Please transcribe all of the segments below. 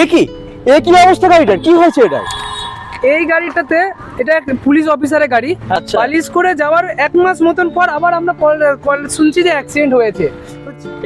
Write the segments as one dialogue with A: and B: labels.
A: এ কি? এ কি অবস্থা গাড়িটার? কি হয়েছে এটা
B: এই গাড়িটাতে এটা এক পুলিশ অফিসারের গাড়ি।
A: আচ্ছা।
B: পালিশ করে যাওয়ার এক মাস মতন পর আবার আমরা শুনছি যে অ্যাক্সিডেন্ট হয়েছে।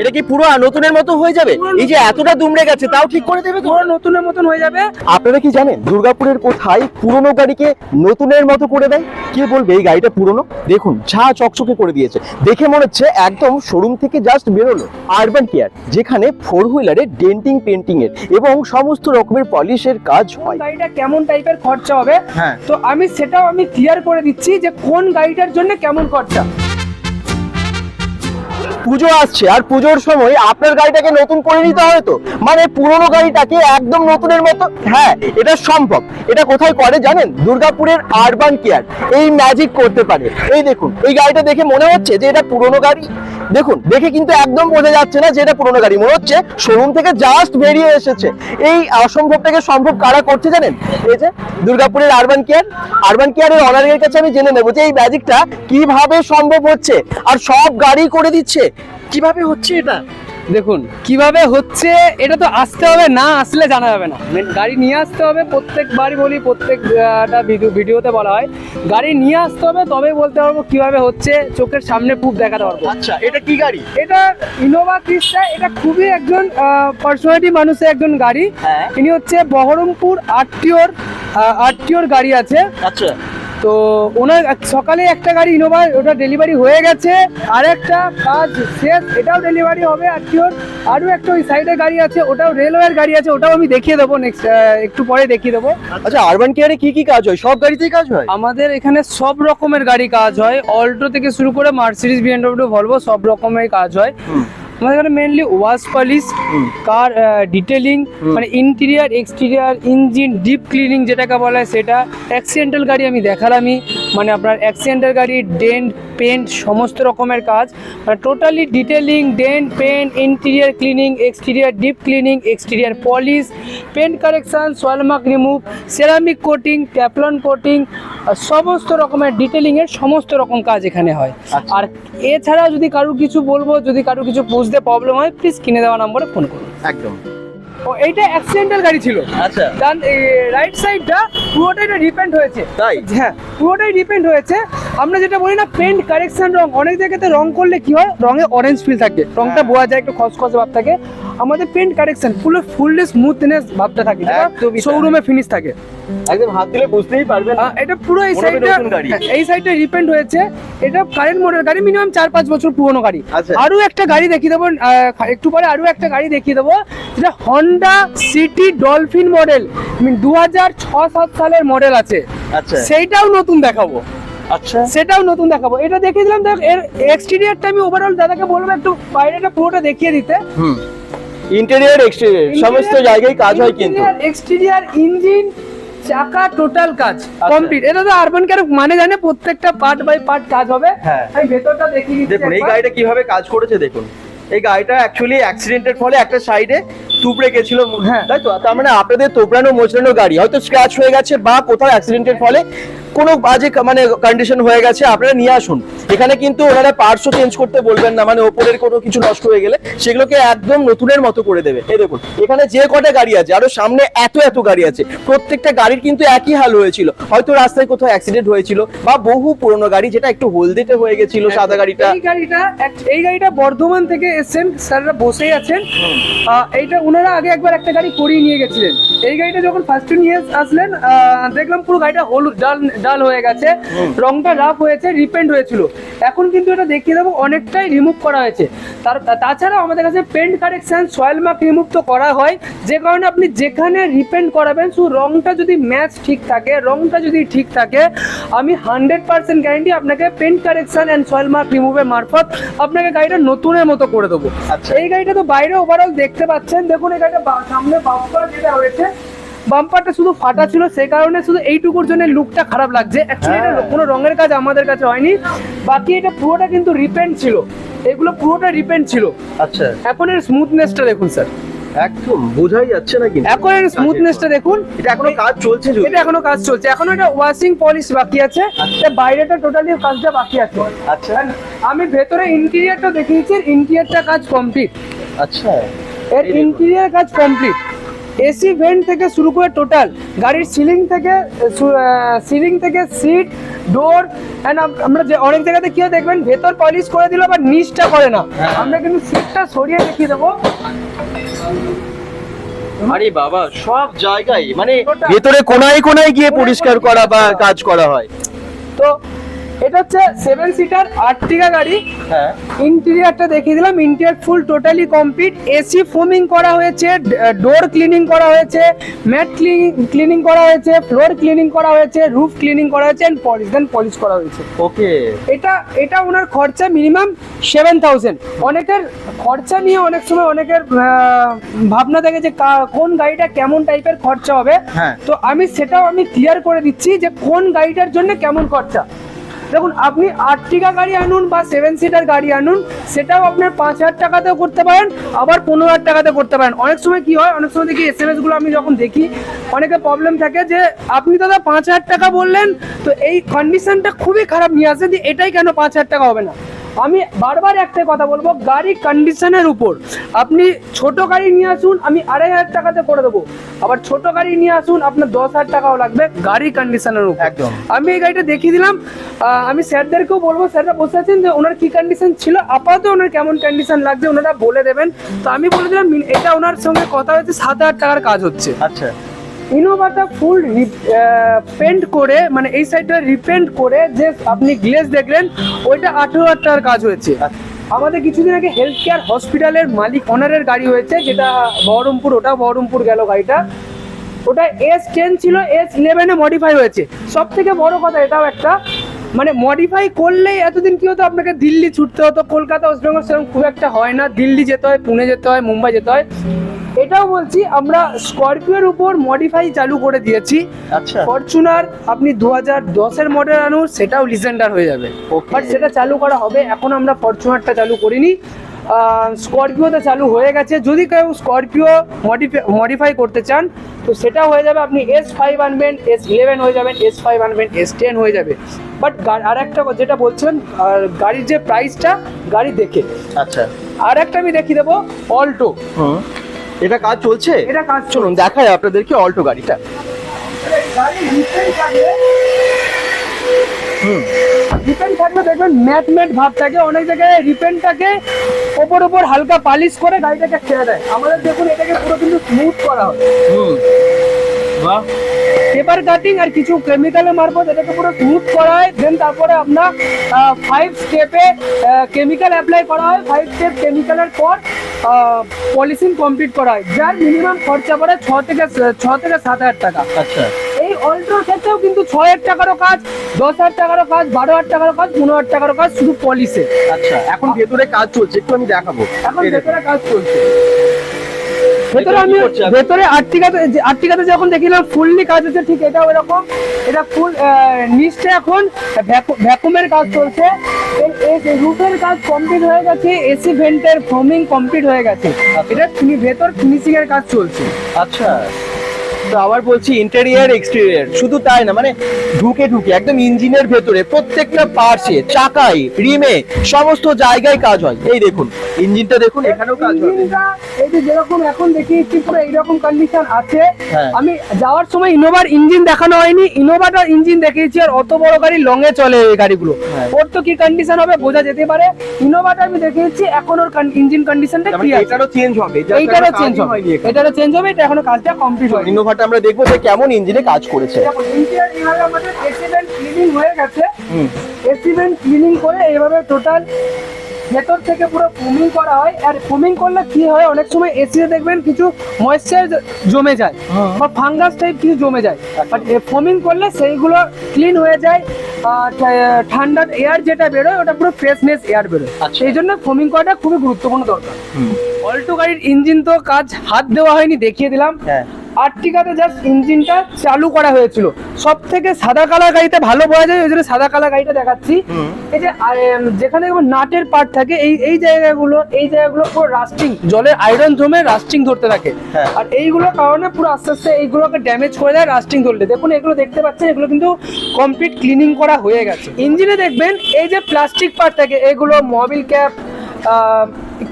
A: এটা কি পুরো নতুনের মতো হয়ে যাবে? এই যে এতটা দুমড়ে গেছে তাও ঠিক করে দেবে
B: পুরো নতুনের মতন হয়ে যাবে।
A: আপনারা কি জানেন দুর্গাপুরের কোথায় পুরনো গাড়িকে নতুনের মতো করে দেয়? কে বলবে এই গাড়িটা পুরনো? দেখুন ঝা চকচকে করে দিয়েছে। দেখে মনে হচ্ছে একদম শোরুম থেকে জাস্ট বেরোলো। আরবান কেয়ার যেখানে ফোর হুইলারে ডেন্টিং পেন্টিং এর এবং সমস্ত রকমের পলিশের কাজ হয়।
B: গাড়িটা কেমন টাইপের খরচা হবে?
A: হ্যাঁ।
B: তো আমি সেটাও আমি ক্লিয়ার করে দিচ্ছি যে কোন গাড়িটার জন্য কেমন খরচা।
A: পুজো আসছে, আর পুজোর সময় আপনার গাড়িটাকে নতুন করে নিতে হয় তো? মানে পুরনো গাড়িটাকে একদম নতুনের মতো হ্যাঁ এটা সম্ভব। এটা কোথায় করে জানেন? দুর্গাপুরের আরবান কেয়ার এই ম্যাজিক করতে পারে। এই দেখুন, এই গাড়িটা দেখে মনে হচ্ছে যে এটা পুরনো গাড়ি? দেখুন, দেখে কিন্তু একদম বোঝা যাচ্ছে না যে এটা পুরনো গাড়ি। মনে হচ্ছে শোরুম থেকে জাস্ট বেরিয়ে এসেছে। এই অসম্ভবটাকে সম্ভব কারা করছে জানেন? এই যে দুর্গাপুরের আরবান কেয়ার আরবান কেয়ারের অনারের কাছে আমি জেনে নেব যে এই ম্যাজিকটা কীভাবে সম্ভব হচ্ছে। আর সব গাড়ি করে দিচ্ছে। কীভাবে হচ্ছে এটা?
B: দেখুন কীভাবে হচ্ছে এটা তো আসতে হবে না আসলে জানা যাবে না। গাড়ি নিয়ে আসতে হবে প্রত্যেকবারই বলি প্রত্যেকটা ভিডিও ভিডিওতে বলা হয়। গাড়ি নিয়ে আসতে হবে তবেই বলতে পারব কীভাবে হচ্ছে চোখের সামনে প্রুফ দেখাতে পারব।
A: আচ্ছা এটা কি গাড়ি?
B: এটা ইনোভা ক্রিস্টা এটা খুবই একজন পার্সোনালিটি মানুষের একজন গাড়ি।
A: হ্যাঁ।
B: ইনি হচ্ছে বহরমপুর আরটিওর আরটিওর গাড়ি আছে।
A: আচ্ছা।
B: তো ওনার সকালে একটা গাড়ি ইনোভা ওটা ডেলিভারি হয়ে গেছে। আর একটা কাজ শেষ এটাও ডেলিভারি হবে আরটিওর আরও একটা ওই সাইডে গাড়ি আছে ওটাও রেলওয়ের গাড়ি আছে ওটাও আমি দেখিয়ে দেবো নেক্সট একটু পরে দেখিয়ে দেবো।
A: আচ্ছা আরবান কেয়ারে কি কি কাজ হয়? সব গাড়িতেই কাজ হয়?
B: আমাদের এখানে সব রকমের গাড়ি কাজ হয়। অল্টো থেকে শুরু করে মার্সিডিজ বিএনডব্লিউ ভলভো সব রকমের কাজ হয়। আমাদের এখানে mainly wash polish car detailing মানে interior exterior engine deep cleaning যেটাকে বলা হয় সেটা অ্যাক্সিডেন্টাল গাড়ি আমি দেখালামই। মানে আপনার অ্যাক্সিডেন্টাল গাড়ি ডেন্ট পেন্ট সমস্ত রকমের কাজ। মানে totally detailing dent paint interior cleaning exterior deep cleaning exterior polish paint correction soil mark remove ceramic coating Teflon coating সমস্ত রকমের ডিটেলিংয়ের সমস্ত রকম কাজ এখানে হয়।
A: আচ্ছা।
B: আর এছাড়া যদি কারোর কিছু বলব যদি কারোর কিছু বুঝতে প্রবলেম হয় প্লিজ কিনে দেওয়া নম্বরে ফোন করুন।
A: একদম।
B: ও এইটা অ্যাক্সিডেন্টাল গাড়ি ছিল।
A: আচ্ছা।
B: ডান রাইট সাইডটা পুরোটাই রিপেন্ট হয়েছে।
A: তাই?
B: হ্যাঁ পুরোটাই ডিপেন্ড হয়েছে। আমরা যেটা বলি না পেন্ট কারেকশন রং। অনেক জায়গাতে রং করলে কি হয় রঙে অরেঞ্জ ফিল থাকে। রংটা
A: হ্যাঁ।
B: বোঝা যায় একটু খসখসে ভাব থাকে। আমাদের পেন্ট কারেকশন পুরো ফুললি স্মুথনেস ভাবটা থাকে। শোরুমে ফিনিশ থাকে।
A: একদম হাত দিলে বুঝতেই পারবেন।
B: এটা পুরো এই সাইডটা এই সাইডটা রিপেন্ট হয়েছে। এটা কারেন্ট মডেল গাড়ি মিনিমাম চার পাঁচ বছর পুরনো গাড়ি।
A: আচ্ছা।
B: আরও একটা গাড়ি দেখিয়ে দেবো একটু পরে আরও একটা গাড়ি দেখিয়ে দেবো। যেটা হন্ডা সিটি ডলফিন মডেল দু হাজার ছ সাত সালের মডেল আছে।
A: আচ্ছা।
B: সেইটাও নতুন দেখাবো।
A: আচ্ছা।
B: সেটাও নতুন দেখাবো। এটা দেখিয়ে দিলাম দেখ এর এক্সটেরিয়ারটা আমি ওভারঅল দাদাকে বলব একটু বাইরেটা পুরোটা দেখিয়ে দিতে।
A: হুম। ইন্টেরিয়র এক্সটেরিয়র সমস্ত জায়গায় কাজ হয় কিন্তু।
B: এক্সটেরিয়ার ইঞ্জিন চাকা টোটাল কাজ। কমপ্লিট এটা তো আরবান কার মানে জানে প্রত্যেকটা পার্ট বাই পার্ট কাজ হবে
A: হ্যাঁ।
B: আমি ভেতরটা দেখি
A: দেখুন এই গাড়িটা কীভাবে কাজ করেছে দেখুন এই গাড়িটা অ্যাকচুয়ালি অ্যাক্সিডেন্টের ফলে একটা সাইডে তুবড়ে গেছিল
B: হ্যাঁ।
A: তাই তো তার মানে আপনাদের তোবড়ানো মোচড়ানো গাড়ি হয়তো স্ক্র্যাচ হয়ে গেছে বা কোথাও অ্যাক্সিডেন্টের ফলে কোনো বাজে মানে কন্ডিশন হয়ে গেছে আপনারা নিয়ে আসুন। এখানে কিন্তু ওনারা পার্টসও চেঞ্জ করতে বলবেন না মানে ওপরের কোনো কিছু নষ্ট হয়ে গেলে সেগুলোকে একদম নতুনের মতো করে দেবে। এই দেখুন এখানে যে কটা গাড়ি আছে আরও সামনে এত এত গাড়ি আছে প্রত্যেকটা গাড়ির কিন্তু একই হাল হয়েছিল। হয়তো রাস্তায় কোথাও অ্যাক্সিডেন্ট হয়েছিল বা বহু পুরনো গাড়ি যেটা একটু হলদেটে হয়ে গেছিল সাদা গাড়িটা।
B: এই গাড়িটা এই গাড়িটা বর্ধমান থেকে এসেছেন স্যাররা বসেই আছেন। এইটা ওনারা আগে একবার একটা গাড়ি করিয়ে নিয়ে গেছিলেন। এই গাড়িটা যখন ফার্স্ট নিয়ে আসলেন দেখলাম পুরো গাড়িটা হলুদ ডাল ডাল হয়ে গেছে রংটা রাফ হয়েছে রিপেন্ট হয়েছিল। এখন কিন্তু এটা দেখিয়ে দেবো অনেকটাই রিমুভ করা হয়েছে। তার তাছাড়াও আমাদের কাছে paint correction soil mark remove তো করা হয়। যে কারণে আপনি যেখানে রিপেন্ট করাবেন শুধু রংটা যদি ম্যাচ ঠিক থাকে রংটা যদি ঠিক থাকে আমি হান্ড্রেড পার্সেন্ট গ্যারেন্টি আপনাকে paint correction and soil mark রিমুভের মারফত আপনাকে গাড়িটা নতুনের মতো করে দেবো।
A: আচ্ছা।
B: এই গাড়িটা তো বাইরে ওভারঅল দেখতে পাচ্ছেন। দেখুন এই গাড়িটা সামনে বাম্পার যেটা হয়েছে বাম্পারটা শুধু ফাটা ছিল সেই কারণে শুধু এইটুকুর জন্য লুকটা খারাপ লাগছে। অ্যাকচুয়ালি এটা। কোনো রঙের কাজ আমাদের কাছে হয়নি। বাকি এটা পুরোটা কিন্তু রিপেন্ট ছিল। এগুলো পুরোটা রিপেন্ট ছিল।
A: আচ্ছা।
B: এখন এর স্মুথনেসটা দেখুন স্যার
A: একদম বোঝাই যাচ্ছে না কিন্তু।
B: এখন এর স্মুথনেসটা দেখুন।
A: এটা এখনও কাজ চলছে
B: এটা এখনও কাজ চলছে। এখনও এটা ওয়াশিং পলিশ বাকি আছে। এটা বাইরেটা টোটালি কাজটা বাকি আছে।
A: আচ্ছা।
B: আমি ভেতরে ইন্টেরিয়ারটা দেখিয়েছি ইন্টেরিয়ারটা কাজ কমপ্লিট
A: আচ্ছা।
B: এর ইন্টেরিয়ার কাজ কমপ্লিট এসি ভেন্ট থেকে শুরু করে টোটাল গাড়ির সিলিং থেকে সিলিং থেকে সিট ডোর অ্যান্ড আমরা যে অনেক জায়গাতে কি হয় দেখবেন ভেতর পলিশ করে দিল বা নিচটা করে না। আমরা কিন্তু সিটটা সরিয়ে দেখিয়ে দেবো।
A: আরে বাবা সব জায়গায় মানে ভেতরে কোনায় কোনায় গিয়ে পরিষ্কার করা বা কাজ করা হয়?
B: তো এটা হচ্ছে সেভেন সিটার আর্টিকা গাড়ি।
A: হ্যাঁ।
B: ইন্টেরিয়ারটা দেখিয়ে দিলাম। Interior full totally complete AC foaming door হয়েছে ডোর ক্লিনিং করা হয়েছে ম্যাট ক্লিনিং করা হয়েছে ফ্লোর ক্লিনিং করা হয়েছে রুফ ক্লিনিং করা হয়েছে অ্যান্ড পলিশ দেন পলিশ করা হয়েছে।
A: ওকে
B: এটা এটা ওনার খরচা মিনিমাম সেভেন থাউজেন্ড অনেকের খরচা নিয়ে অনেক সময় অনেকের ভাবনা থাকে যে কোন গাড়িটা কেমন টাইপের খরচা হবে।
A: হ্যাঁ।
B: তো আমি সেটাও আমি ক্লিয়ার করে দিচ্ছি যে কোন গাড়িটার জন্য কেমন খরচা। দেখুন, আপনি আর্টিকা গাড়ি আনুন বা সেভেন সিটার গাড়ি আনুন, সেটাও আপনার পাঁচ হাজার টাকাতেও করতে পারেন, আবার পনেরো হাজার টাকাতে করতে পারেন। অনেক সময় কি হয়, অনেক সময় দেখি এস এমগুলো আমি যখন দেখি, অনেকে প্রবলেম থাকে যে, আপনি দাদা পাঁচ হাজার টাকা বললেন, তো এই কন্ডিশনটা খুবই খারাপ নিয়ে আসে যে, এটাই কেন পাঁচ হাজার টাকা হবে না? আমি বারবার একটাই কথা বলব গাড়ি কন্ডিশনের উপর। আপনি ছোট গাড়ি নিয়ে আসুন আমি আড়াই হাজার টাকাতে করে দেবো। আবার ছোট গাড়ি নিয়ে আসুন আপনার দশ হাজার টাকাও লাগবে গাড়ি কন্ডিশনের উপর।
A: একদম।
B: আমি এই গাড়িটা দেখিয়ে দিলাম। আমি স্যারদেরকেও বলব স্যাররা বসে আছেন যে ওনার কি কন্ডিশন ছিল আপাতত ওনার কেমন কন্ডিশন লাগছে ওনারা বলে দেবেন। তো আমি বলে দিলাম এটা ওনার সঙ্গে কথা হয়েছে সাত হাজার টাকার কাজ হচ্ছে।
A: আচ্ছা।
B: ইনোভাটা ফুল পেন্ট করে মানে এই সাইডটা রিপেন্ট করে যে আপনি গ্লেজ দেখলেন, ওইটা আঠেরো হাজার টাকার কাজ হয়েছে। আমাদের কিছুদিন আগে হেলথ কেয়ার হসপিটালের মালিক অনারের গাড়ি হয়েছে, যেটা বহরমপুর ওটা বহরমপুর গেল গাড়িটা। ওটা এস টেন ছিল এস ইলেভেনে মডিফাই হয়েছে। সব থেকে বড় কথা, এটাও একটা মানে মডিফাই করলেই এতদিন কি হতো, আপনাকে দিল্লি ছুটতে হতো, কলকাতা, ওয়েস্ট বেঙ্গল সেরকম খুব একটা হয় না। দিল্লি যেতে হয়, পুনে যেতে হয়, মুম্বাই যেতে হয়। এটাও বলছি আমরা স্করপিওর উপর মডিফাই চালু করে দিয়েছি।
A: আচ্ছা।
B: ফরচুনার আপনি দু হাজার দশের মডেল আনুন সেটাও লিজেন্ডার হয়ে যাবে. বাট সেটা চালু করা হবে এখন আমরা ফরচুনারটা চালু করিনি। স্করপিওতে চালু হয়ে গেছে। যদি কেউ স্করপিও মডিফাই করতে চান তো সেটা হয়ে যাবে। আপনি এস ফাইভ আনবেন এস ইলেভেন হয়ে যাবেন এস ফাইভ আনবেন এস টেন হয়ে যাবে। বাট আর একটা যেটা বলছেন আর গাড়ির যে প্রাইসটা গাড়ি দেখে।
A: আচ্ছা।
B: আর একটা আমি দেখিয়ে দেবো অল্টো
A: এটা কাজ চলছে?
B: এটা কাজ
A: চলুন দেখায় আপনাদেরকে অল্টো গাড়িটা। হুম।
B: রিপেন্ট থাকলে দেখবেন ম্যাট ম্যাট ভাব থাকে। অনেক জায়গায় রিপেন্টটাকে ওপর ওপর হালকা পালিশ করে গাড়িটাকে ছেড়ে দেয়। আমাদের দেখুন এটাকে পুরো কিন্তু স্মুথ করা হয়
A: হুম। বাহ
B: পেপার কাটিং আর কিছু কেমিক্যালের মারফত এটাকে পুরো স্মুথ করা হয় দেন তারপরে আপনার ফাইভ স্টেপে কেমিক্যাল অ্যাপ্লাই করা হয়। ফাইভ স্টেপ কেমিক্যালের পর পলিসিং কমপ্লিট করা হয় যার মিনিমাম খরচা পড়ে ছ থেকে ছ থেকে সাত হাজার টাকা।
A: আচ্ছা।
B: এই অল্টোর ক্ষেত্রেও কিন্তু ছ হাজার টাকারও কাজ দশ হাজার টাকারও কাজ বারো হাজার টাকারও কাজ পনেরো হাজার টাকারও কাজ শুধু পলিশে
A: আচ্ছা এখন ভেতরে কাজ চলছে একটু আমি দেখাবো।
B: এখন ভেতরে কাজ চলছে। ভেতরে আমি ভেতরে আর্টিকাতে যে- আর্টিকাতে যখন দেখিলাম ফুললি কাজ হচ্ছে ঠিক এটা ওরকম এটা ফুল নিচে এখন ভ্যাকুমের কাজ চলছে। রুফের কাজ কমপ্লিট হয়ে গেছে এসি ভেন্টের ফোমিং কমপ্লিট হয়ে গেছে। এটা ভেতর ফিনিশিং এর কাজ চলছে।
A: আচ্ছা। তো আবার বলছি ইন্টেরিয়ার এক্সটেরিয়ার শুধু তাই না মানে ঢুকে ঢুকে একদম ইঞ্জিনের ভেতরে প্রত্যেকটা পার্টসে চাকায় রিমে সমস্ত জায়গায় কাজ হয়। এই দেখুন ইঞ্জিনটা দেখুন এখানেও কাজ
B: ইঞ্জিনটা এই যে যেরকম এখন দেখিয়েছি পুরো এইরকম কন্ডিশন আছে।
A: হ্যাঁ।
B: আমি যাওয়ার সময় ইনোভার ইঞ্জিন দেখানো হয়নি। ইনোভাটার ইঞ্জিন দেখিয়েছি আর অত বড় গাড়ি লং এ চলে এই গাড়িগুলো।
A: হ্যাঁ।
B: ওর তো কি কন্ডিশন হবে বোঝা যেতে পারে। ইনোভাটা আমি দেখিয়েছি এখন ওর ইঞ্জিন কন্ডিশনটা কি
A: মানে
B: আছে
A: এটারও চেঞ্জ হবে কারণে
B: চেঞ্জ হবে। এটারও চেঞ্জ হবে এটা এখনও কাজটা কমপ্লিট হয়নি।
A: ইনোভাটা আমরা দেখব যে কেমন ইঞ্জিনে কাজ করেছে।
B: এইভাবে আমাদের ক্লিনিং হয়ে গেছে। ক্লিনিং করে এইভাবে টোটাল ভেতর থেকে পুরো ফোমিং করা হয়। আর ফোমিং করলে কি হয়? অনেক সময় এসিতে দেখবেন কিছু ময়েশ্চার জমে যায়। বা ফাঙ্গাস টাইপ কিছু জমে যায়। বাট ফোমিং করলে সেইগুলো ক্লিন হয়ে যায়। আর ঠা- ঠান্ডা এয়ার যেটা বেরোয় ওটা পুরো ফ্রেশনেস এয়ার বেরোয়।
A: আচ্ছা।
B: সেই জন্য ফোমিং করাটা খুবই গুরুত্বপূর্ণ দরকার। অল্টো গাড়ির ইঞ্জিন তো কাজ হাত দেওয়া হয়নি দেখিয়ে দিলাম।
A: হ্যাঁ।
B: আর্টিকাতে জাস্ট ইঞ্জিনটা চালু করা হয়েছিল। সব থেকে সাদা কালার গাড়িতে ভালো বোঝা যায় ওই জন্য সাদা কালার গাড়িটা দেখাচ্ছি। এই যে যেখানে নাটের পার্ট থাকে এই এই জায়গাগুলো এই জায়গাগুলো পুরো রাস্টিং জলের আয়রন জমে রাস্টিং ধরতে থাকে।
A: হ্যাঁ।
B: আর এইগুলোর কারণে পুরো আস্তে আস্তে এইগুলোকে ড্যামেজ করে দেয় রাস্টিং ধরলে। দেখুন এগুলো দেখতে পাচ্ছেন এগুলো কিন্তু কমপ্লিট ক্লিনিং করা হয়ে গেছে। ইঞ্জিনে দেখবেন এই যে প্লাস্টিক পার্ট থাকে এগুলো মোবিল ক্যাপ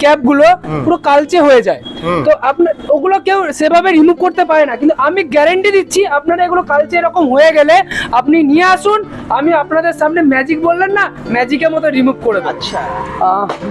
B: ক্যাপগুলো। পুরো কালচে হয়ে যায়। তো আপনার ওগুলো কেউ সেভাবে রিমুভ করতে পারে না। কিন্তু আমি গ্যারেন্টি দিচ্ছি আপনারা এগুলো কালচে এরকম হয়ে গেলে আপনি নিয়ে আসুন। আমি আপনাদের সামনে ম্যাজিক বললেন না ম্যাজিকের মতো রিমুভ করে দেবো।
A: আচ্ছা।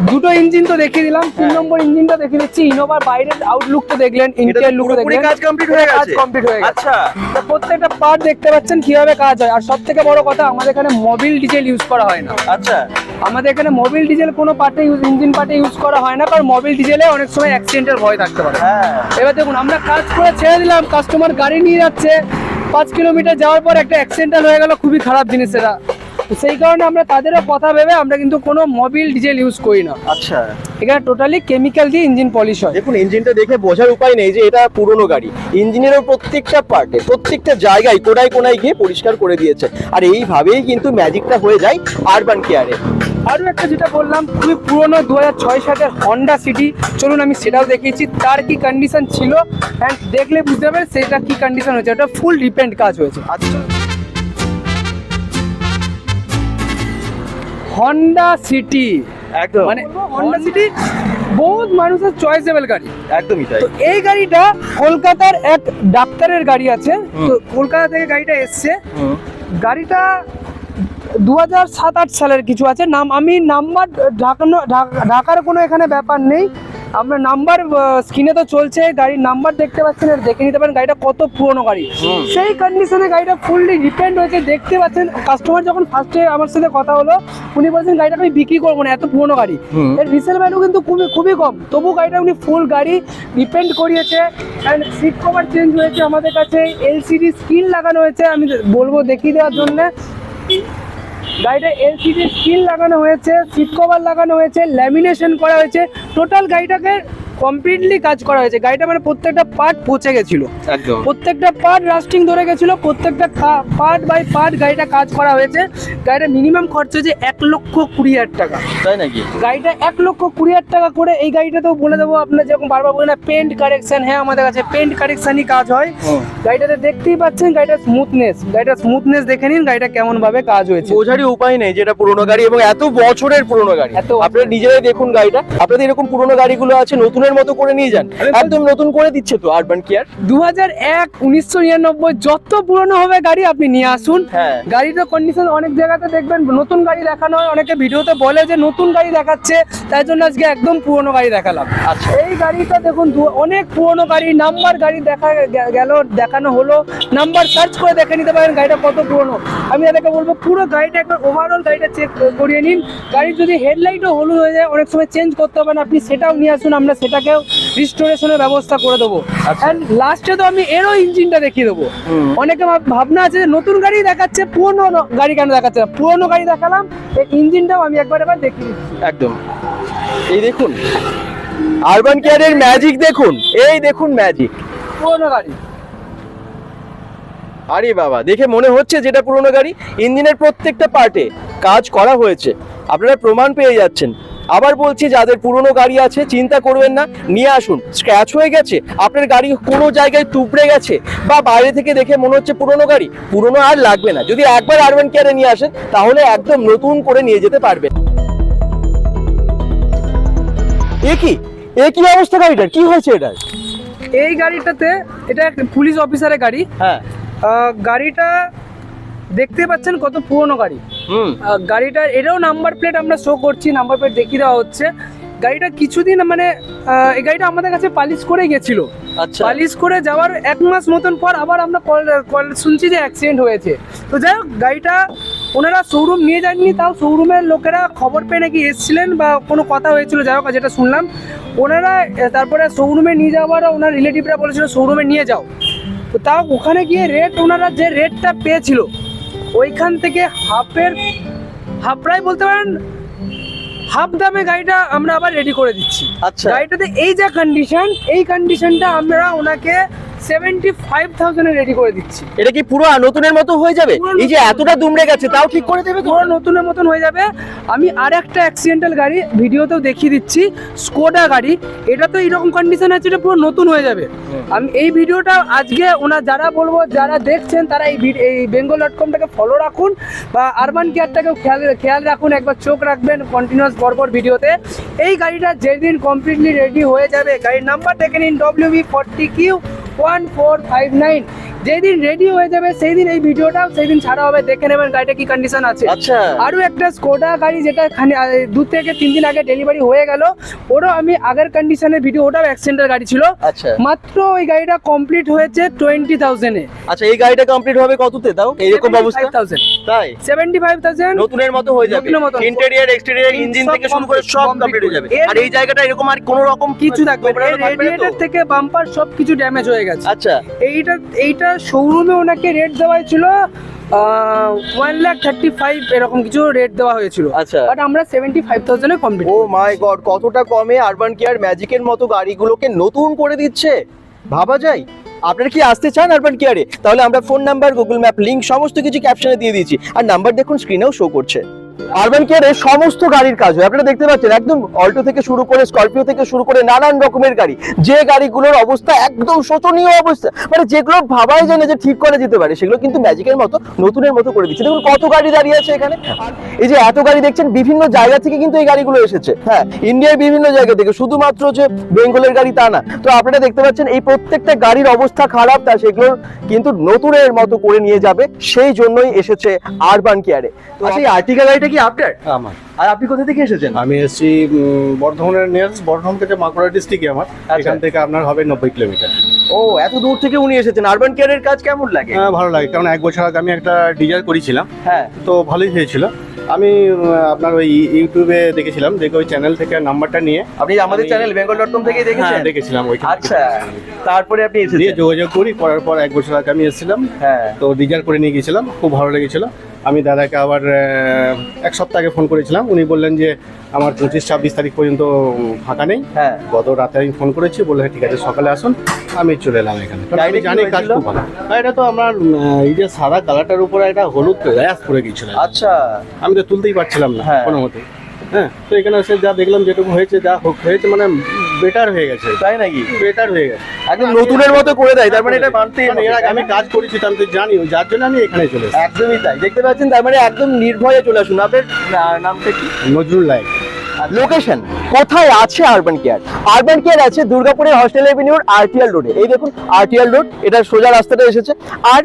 B: দুটো ইঞ্জিন তো দেখিয়ে দিলাম তিন নম্বর ইঞ্জিনটা দেখে দিচ্ছি। ইনোভার বাইরের আউটলুক তো দেখলেন ইন্টেরিয়র লুক দেখলেন।
A: কাজ কমপ্লিট হয়ে
B: কাজ
A: গেছে।
B: কমপ্লিট হয়ে গেছে।
A: আচ্ছা।
B: তো প্রত্যেকটা পার্ট দেখতে পাচ্ছেন কীভাবে কাজ হয়। আর সব থেকে বড় কথা আমাদের এখানে মোবিল ডিজেল ইউজ করা হয় না।
A: আচ্ছা।
B: আমাদের এখানে মোবিল ডিজেল কোনো পার্টে ইউজ ইঞ্জিন পার্টে ইউজ করা হয় না কারণ মোবিল ডিজেলে অনেক সময় অ্যাক্সিডেন্টের ভয় থাকতে পারে।
A: হ্যাঁ।
B: এবার দেখুন আমরা কাজ করে ছেড়ে দিলাম কাস্টমার গাড়ি নিয়ে যাচ্ছে। পাঁচ কিলোমিটার যাওয়ার পর একটা অ্যাক্সিডেন্টাল হয়ে গেল খুবই খারাপ জিনিস এটা সেই কারণে আমরা তাদেরও কথা ভেবে আমরা কিন্তু কোনো মোবিল ডিজেল ইউজ করি না।
A: আচ্ছা।
B: এখানে টোটালি কেমিক্যাল দিয়ে ইঞ্জিন পলিশ হয়।
A: দেখুন ইঞ্জিনটা দেখে বোঝার উপায় নেই যে এটা পুরনো গাড়ি। ইঞ্জিনেরও প্রত্যেকটা পার্টে প্রত্যেকটা জায়গায় কোনায় কোনায় গিয়ে পরিষ্কার করে দিয়েছে। আর এইভাবেই কিন্তু ম্যাজিকটা হয়ে যায় আরবান কেয়ারে
B: আরও একটা যেটা বললাম খুবই পুরনো দু হাজার ছয় সালের হন্ডা সিটি চলুন আমি সেটাও দেখিয়েছি। তার কি কন্ডিশন ছিল? অ্যান্ড দেখলে বুঝতে পারবেন সেটা কি কন্ডিশন হয়েছে? ওটা ফুল রিপেন্ট কাজ হয়েছে।
A: আচ্ছা।
B: হন্ডা সিটি
A: একদম।
B: মানে হন্ডা সিটি বহুত মানুষের চয়েসেবল গাড়ি।
A: একদমই তাই।
B: তো এই গাড়িটা কলকাতার এক ডাক্তারের গাড়ি আছে। তো কলকাতা থেকে গাড়িটা এসছে। গাড়িটা দু হাজার সাত আট সালের কিছু আছে। নাম আমি নাম্বার ঢাকানো ঢাক- ঢাকার কোনো এখানে ব্যাপার নেই। আমরা নাম্বার স্ক্রিনে তো চলছে গাড়ির নাম্বার দেখতে পাচ্ছেন আর দেখে নিতে পারেন গাড়িটা কত পুরনো গাড়ি। সেই কন্ডিশনে গাড়িটা ফুললি রিপেন্ড হয়েছে দেখতে পাচ্ছেন। কাস্টমার যখন ফার্স্টে আমার সাথে কথা হলো উনি বলছেন গাড়িটা আমি বিক্রি করব না এত পুরনো গাড়ি। এর রিসেল ভ্যালু কিন্তু খুবই খুবই কম। তবু গাড়িটা উনি ফুল গাড়ি রিপেন্ট করিয়েছে। অ্যান্ড সিট কভার চেঞ্জ হয়েছে আমাদের কাছে এলসিডি স্ক্রিন লাগানো হয়েছে আমি বলব দেখিয়ে দেওয়ার জন্য। গাড়িটা এলসিডি স্ক্রিন লাগানো হয়েছে সিট কভার লাগানো হয়েছে ল্যামিনেশন করা হয়েছে। টোটাল গাড়িটাকে কমপ্লিটলি কাজ করা হয়েছে। গাড়িটা মানে প্রত্যেকটা পার্ট পচে গেছিল।
A: একদম।
B: প্রত্যেকটা পার্ট রাস্টিং ধরে গেছিল প্রত্যেকটা পার্ট বাই পার্ট গাড়িটা কাজ করা হয়েছে। গাড়িটা মিনিমাম খরচ হয়েছে এক লক্ষ কুড়ি হাজার টাকা।
A: তাই নাকি?
B: গাড়িটা এক লক্ষ কুড়ি হাজার টাকা করে এই গাড়িটা তো বলে দেবো আপনার যেরকম বারবার বলে না পেন্ট কারেকশন হ্যাঁ আমাদের কাছে পেন্ট কারেকশনই কাজ হয়। গাড়িটাতে দেখতেই পাচ্ছেন গাড়িটার স্মুথনেস গাড়িটার স্মুথনেস দেখে নিন গাড়িটা কেমন ভাবে কাজ হয়েছে।
A: বোঝারই উপায় নেই যেটা পুরনো গাড়ি এবং এত বছরের পুরনো গাড়ি। আপনারা নিজেরাই দেখুন গাড়িটা। আপনাদের এরকম পুরনো গাড়িগুলো আছে নতুনের মতো করে নিয়ে যান। একদম নতুন করে দিচ্ছে তো আরবান কেয়ার
B: দু হাজার এক উনিশশো নিরানব্বই যত পুরনো হবে গাড়ি আপনি নিয়ে আসুন।
A: হ্যাঁ।
B: গাড়িটা কন্ডিশন অনেক জায়গাতে দেখবেন নতুন গাড়ি দেখানো হয়। অনেকে ভিডিওতে বলে যে নতুন গাড়ি দেখাচ্ছে তাই জন্য আজকে একদম পুরনো গাড়ি দেখালাম।
A: আচ্ছা।
B: এই গাড়িটা দেখুন অনেক পুরনো গাড়ি নাম্বার গাড়ি দেখা গেল দেখানো হলো। নাম্বার সার্চ করে দেখে নিতে পারেন গাড়িটা কত পুরনো। আমি তাদেরকে বলব পুরো গাড়িটা একবার ওভারঅল গাড়িটা চেক করিয়ে নিন। গাড়ির যদি হেডলাইটও হলুদ হয়ে যায় অনেক সময় চেঞ্জ করতে হবে না। আপনি সেটাও নিয়ে আসুন আমরা সেটাকেও রিস্টোরেশনের ব্যবস্থা করে দেবো।
A: আচ্ছা।
B: অ্যান্ড লাস্টে তো আমি এরও ইঞ্জিনটা দেখিয়ে দেবো। অনেকে ভাবনা আছে যে নতুন গাড়ি দেখাচ্ছে পুরনো গাড়ি কেন দেখাচ্ছে না? পুরনো গাড়ি দেখালাম এই ইঞ্জিনটাও আমি একবার এবার দেখিয়ে
A: একদম। এই দেখুন আরবান কেয়ারের ম্যাজিক দেখুন। এই দেখুন ম্যাজিক
B: পুরনো গাড়ি।
A: আরে বাবা দেখে মনে হচ্ছে যেটা পুরনো গাড়ি ইঞ্জিনের প্রত্যেকটা পার্টে কাজ করা হয়েছে। আপনারা প্রমাণ পেয়ে যাচ্ছেন। আবার বলছি যাদের পুরনো গাড়ি আছে চিন্তা করবেন না। নিয়ে আসুন। স্ক্র্যাচ হয়ে গেছে। আপনার গাড়ি কোনো জায়গায় তুবড়ে গেছে বা বাইরে থেকে দেখে মনে হচ্ছে পুরনো গাড়ি। পুরনো আর লাগবে না। যদি একবার আরবান কেয়ারে নিয়ে আসেন তাহলে একদম নতুন করে নিয়ে যেতে পারবেন। এ কি? এ কি অবস্থা গাড়িটার? কি হয়েছে এটার?
B: এই গাড়িটাতে এটা একটা পুলিশ অফিসারের গাড়ি।
A: হ্যাঁ।
B: গাড়িটা দেখতে পাচ্ছেন কত পুরনো গাড়ি। গাড়িটার এটাও নাম্বার প্লেট আমরা শো করছি নাম্বার প্লেট দেখিয়ে দেওয়া হচ্ছে। গাড়িটা কিছুদিন মানে এই গাড়িটা আমাদের কাছে পালিশ করে গেছিল।
A: আচ্ছা।
B: পালিশ করে যাওয়ার এক মাস মতন পর আবার আমরা কল কল শুনছি যে অ্যাক্সিডেন্ট হয়েছে। তো যাই হোক গাড়িটা ওনারা শোরুম নিয়ে যাননি তাও শোরুমের লোকেরা খবর পেয়ে নাকি এসেছিলেন বা কোনো কথা হয়েছিল যাই হোক যেটা শুনলাম। ওনারা তারপরে শোরুমে নিয়ে যাওয়ার ওনার রিলেটিভরা বলেছিল শোরুমে নিয়ে যাও। তো তাও ওখানে গিয়ে রেট ওনারা যে রেটটা পেয়েছিল ওইখান থেকে হাফের হাফ প্রায় বলতে পারেন হাফ দামে গাড়িটা আমরা আবার রেডি করে দিচ্ছি।
A: আচ্ছা।
B: গাড়িটাতে এই যা কন্ডিশন এই কন্ডিশনটা আমরা ওনাকে সেভেন্টি ফাইভ থাউজেন্ডে রেডি করে দিচ্ছি।
A: এটা কি পুরো নতুনের মতো হয়ে যাবে? এই যে এতটা দুমড়ে গেছে তাও ঠিক করে দেবে
B: পুরো নতুনের মতন হয়ে যাবে। আমি আর একটা অ্যাক্সিডেন্টাল গাড়ি ভিডিওতেও দেখিয়ে দিচ্ছি স্কোডা গাড়ি। এটা তো এইরকম কন্ডিশন আছে এটা পুরো নতুন হয়ে যাবে। আমি এই ভিডিওটা আজকে ওনার যারা বলব যারা দেখছেন তারা এই এই বেঙ্গল ডট কমটাকে ফলো রাখুন বা আরবান কেয়ারটাকেও খেয়াল খেয়াল রাখুন একবার চোখ রাখবেন কন্টিনিউয়াস পরপর ভিডিওতে। এই গাড়িটা যেদিন কমপ্লিটলি রেডি হয়ে যাবে গাড়ির নাম্বার দেখে নিন W B forty Q one four five nine যেদিন রেডি হয়ে যাবে সেই দিন এই ভিডিওটা সেই দিন ছাড়া হবে। দেখে নেবেন গাড়িটা কি কন্ডিশন আছে।
A: আচ্ছা।
B: আরও একটা স্কোডা গাড়ি যেটা খানি দু থেকে তিন দিন আগে ডেলিভারি হয়ে গেল ওরও আমি আগের কন্ডিশনের ভিডিও ওটাও অ্যাক্সিডেন্টের গাড়ি ছিল।
A: আচ্ছা।
B: মাত্র ওই গাড়িটা কমপ্লিট হয়েছে টোয়েন্টি থাউজেন্ডে
A: আচ্ছা এই গাড়িটা কমপ্লিট হবে কততে? দাও এইরকম অবস্থা।
B: থাউজেন্ড
A: তাই?
B: সেভেন্টি ফাইভ থাউজেন্ড
A: নতুনের মতো হয়ে যাবে। ইন্টেরিয়র এক্সটেরিয়র ইঞ্জিন থেকে শুরু করে সব কমপ্লিট হয়ে যাবে। আর এই জায়গাটা এরকম আর কোনো রকম
B: কিছু থাকবে? রেডিয়েটর থেকে বাম্পার সব কিছু ড্যামেজ হয়ে গেছে।
A: আচ্ছা।
B: এইটা এইটা শোরুমে ওনাকে রেট দেওয়া হয়েছিল ওয়ান লাখ থার্টি ফাইভ এরকম কিছু রেট দেওয়া হয়েছিল।
A: আচ্ছা।
B: বাট আমরা সেভেন্টি ফাইভ থাউজেন্ডে কমপ্লিট
A: ও মাই গড কতটা কমে আরবান কেয়ার ম্যাজিকের মতো গাড়িগুলোকে নতুন করে দিচ্ছে? ভাবা যায়? আপনারা কি আসতে চান আরবান কেয়ারে তাহলে আমরা phone number Google map link সমস্ত কিছু ক্যাপশনে দিয়ে দিয়েছি। আর নাম্বার দেখুন স্ক্রিনেও শো করছে। আরবান কেয়ারে সমস্ত গাড়ির কাজ হয়। আপনারা দেখতে পাচ্ছেন একদম অল্টো থেকে শুরু করে স্করপিও থেকে শুরু করে নানান রকমের গাড়ি। যে গাড়িগুলোর অবস্থা একদম শোচনীয় অবস্থা। মানে যেগুলো ভাবাই যায় না যে ঠিক করে যেতে পারে সেগুলো কিন্তু ম্যাজিকের মতো নতুনের মতো করে দিচ্ছে। দেখুন কত গাড়ি দাঁড়িয়ে আছে এখানে। এই যে এত গাড়ি দেখছেন বিভিন্ন জায়গা থেকে কিন্তু এই গাড়িগুলো এসেছে। হ্যাঁ ইন্ডিয়ার বিভিন্ন জায়গা থেকে। শুধুমাত্র যে বেঙ্গলের গাড়ি তা না। তো আপনারা দেখতে পাচ্ছেন এই প্রত্যেকটা গাড়ির অবস্থা খারাপ তা সেগুলো কিন্তু নতুনের মতো করে নিয়ে যাবে। সেই জন্যই এসেছে আরবান কেয়ারে। তো সেই আর্টিকা গাড়িটা কি আপনার
C: আমার।
A: আর আপনি কোথা থেকে এসেছেন?
C: আমি এসেছি বর্ধমানের নিয়ারেস্ট বর্ধমান থেকে মাকুড়া ডিস্ট্রিক্টে আমার।
A: আচ্ছা।
C: এখান থেকে আপনার হবে নব্বই কিলোমিটার।
A: ও এত দূর থেকে উনি এসেছেন। আরবান কেয়ারের কাজ কেমন লাগে?
C: হ্যাঁ, ভালো লাগে। কারণ এক বছর আগে আমি একটা ডিজার করেছিলাম।
A: হ্যাঁ।
C: তো ভালোই হয়েছিল। আমি আপনার ওই ইউটিউবে দেখেছিলাম। দেখে ওই চ্যানেল থেকে নাম্বারটা নিয়ে।
A: আপনি আমাদের চ্যানেল বেঙ্গল ডট কম থেকে দেখেছেন?
C: হ্যাঁ দেখেছিলাম থেকে।
A: আচ্ছা। তারপরে আপনি
C: দিয়ে যোগাযোগ করি করার পর এক বছর আগে আমি এসেছিলাম।
A: হ্যাঁ।
C: তো ডিজার করে নিয়ে গেছিলাম খুব ভালো লেগেছিল। আমি দাদাকে আবার এক সপ্তাহ আগে ফোন করেছিলাম। উনি বললেন যে আমার পঁচিশ ছাব্বিশ তারিখ পর্যন্ত ফাঁকা নেই।
A: হ্যাঁ।
C: গত রাতে আমি ফোন করেছি বললেন "হ্যাঁ, ঠিক আছে সকালে আসুন আমি চলে এলাম এখানে। আমি জানি কাজ খুব ভালো। আর এটা তো আমার এই যে সাদা কালারটার উপরে একটা হলুদ র্যাশ পড়ে গিয়েছিল।
A: আচ্ছা।
C: আমি তো তুলতেই পারছিলাম না
A: হ্যাঁ।
C: কোনো মতে। হ্যাঁ তো এখানে এসে যা দেখলাম যেটুকু হয়েছে যা হোক হয়েছে মানে বেটার হয়ে গেছে।
A: তাই নাকি?
C: বেটার হয়ে গেছে।
A: একদম নতুনের মতো করে দেয় তার মানে এটা মানতেই
C: কারণ আমি কাজ করেছি তো আমি তো জানি যার জন্য আমি এখানে চলে
A: একদমই তাই দেখতে পাচ্ছেন তার মানে একদম নির্ভয়ে চলে আসুন। আপনার নামটা কি?
C: নজরুল লাইক
A: লোকেশন কোথায় আছে আরবান কেয়ার আরবান কেয়ার আছে দুর্গাপুরের হস্টেল এভিনিউর আরটিএল রোডে এই দেখুন আরটিএল রোড এটা সোজা রাস্তাটা এসেছে। আর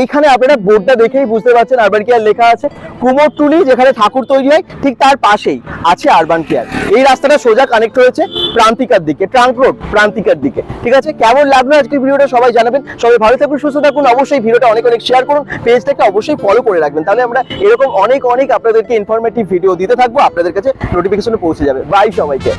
A: এইখানে আপনারা বোর্ডটা দেখেই বুঝতে পারছেন আরবান কেয়ার লেখা আছে। কুমোরটুলি, যেখানে ঠাকুর তৈরি হয়, ঠিক তার পাশেই আছে আরবান কেয়ার এই রাস্তাটা সোজা কানেক্ট হয়েছে প্রান্তিকার দিকে ট্রাঙ্ক রোড প্রান্তিকার দিকে। ঠিক আছে? কেমন লাগল আজকে ভিডিওটা সবাই জানাবেন। সবাই ভালো থাকুন, সুস্থ থাকুন। অবশ্যই ভিডিওটা অনেক অনেক শেয়ার করুন। পেজটাকে অবশ্যই ফলো করে রাখবেন। তাহলে আমরা এরকম অনেক অনেক আপনাদেরকে ইনফরমেটিভ ভিডিও দিতে থাকব। আপনাদের কাছে নোটিফিকেশনে পৌঁছে যাবে। বাই সবাইকে।